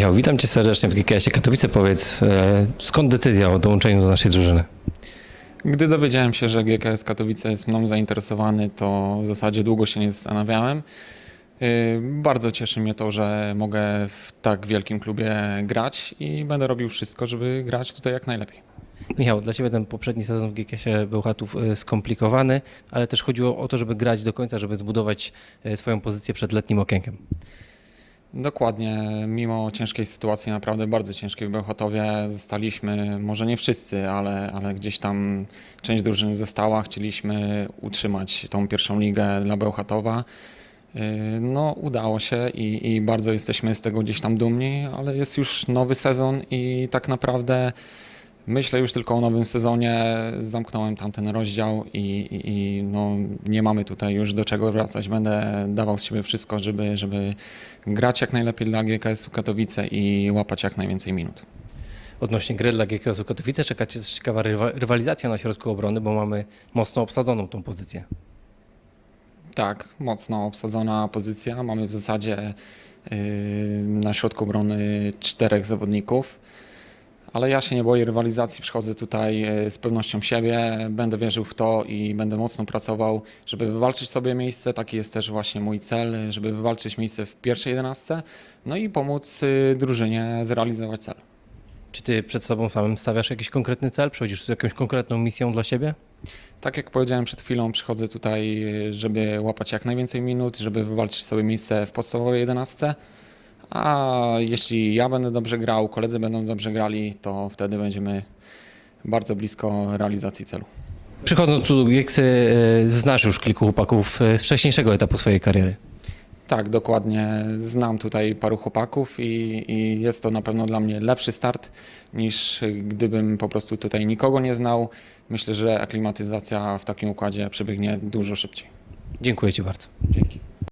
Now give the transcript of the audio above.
Michał, witam Cię serdecznie w GKS-ie Katowice. Powiedz, e, skąd decyzja o dołączeniu do naszej drużyny? Gdy dowiedziałem się, że GKS Katowice jest mną zainteresowany, to w zasadzie długo się nie zastanawiałem. Yy, Bardzo cieszy mnie to, że mogę w tak wielkim klubie grać i będę robił wszystko, żeby grać tutaj jak najlepiej. Michał, dla Ciebie ten poprzedni sezon w GKS-ie Bełchatów e, skomplikowany, ale też chodziło o to, żeby grać do końca, żeby zbudować e, swoją pozycję przed letnim okienkiem. Dokładnie, mimo ciężkiej sytuacji, naprawdę bardzo ciężkiej w Bełchatowie, zostaliśmy, może nie wszyscy, ale, ale gdzieś tam część drużyny została. Chcieliśmy utrzymać tą pierwszą ligę dla Bełchatowa. Yy, No, udało się i, i bardzo jesteśmy z tego gdzieś tam dumni, ale jest już nowy sezon i tak naprawdę myślę już tylko o nowym sezonie. Zamknąłem tamten rozdział i, i, i no, nie mamy tutaj już do czego wracać. Będę dawał z siebie wszystko, żeby, żeby grać jak najlepiej dla GKS-u Katowice i łapać jak najwięcej minut. Odnośnie gry dla GKS-u Katowice czeka Cię też ciekawa rywa- rywalizacja na środku obrony, bo mamy mocno obsadzoną tą pozycję. Tak, mocno obsadzona pozycja. Mamy w zasadzie yy, na środku obrony czterech zawodników. Ale ja się nie boję rywalizacji, przychodzę tutaj yy, z pewnością siebie, będę wierzył w to i będę mocno pracował, żeby wywalczyć sobie miejsce. Taki jest też właśnie mój cel, żeby wywalczyć miejsce w pierwszej jedenastce, no i pomóc yy, drużynie zrealizować cel. Czy Ty przed sobą samym stawiasz jakiś konkretny cel? Przechodzisz tu jakąś konkretną misją dla siebie? Tak jak powiedziałem przed chwilą, przychodzę tutaj, y, żeby łapać jak najwięcej minut, żeby wywalczyć sobie miejsce w podstawowej jedenastce. A jeśli ja będę dobrze grał, koledzy będą dobrze grali, to wtedy będziemy bardzo blisko realizacji celu. Przychodząc tu do Gieksy, e, znasz już kilku chłopaków e, z wcześniejszego etapu swojej kariery. Tak, dokładnie. Znam tutaj paru chłopaków i, i jest to na pewno dla mnie lepszy start niż gdybym po prostu tutaj nikogo nie znał. Myślę, że aklimatyzacja w takim układzie przebiegnie dużo szybciej. Dziękuję Ci bardzo. Dzięki.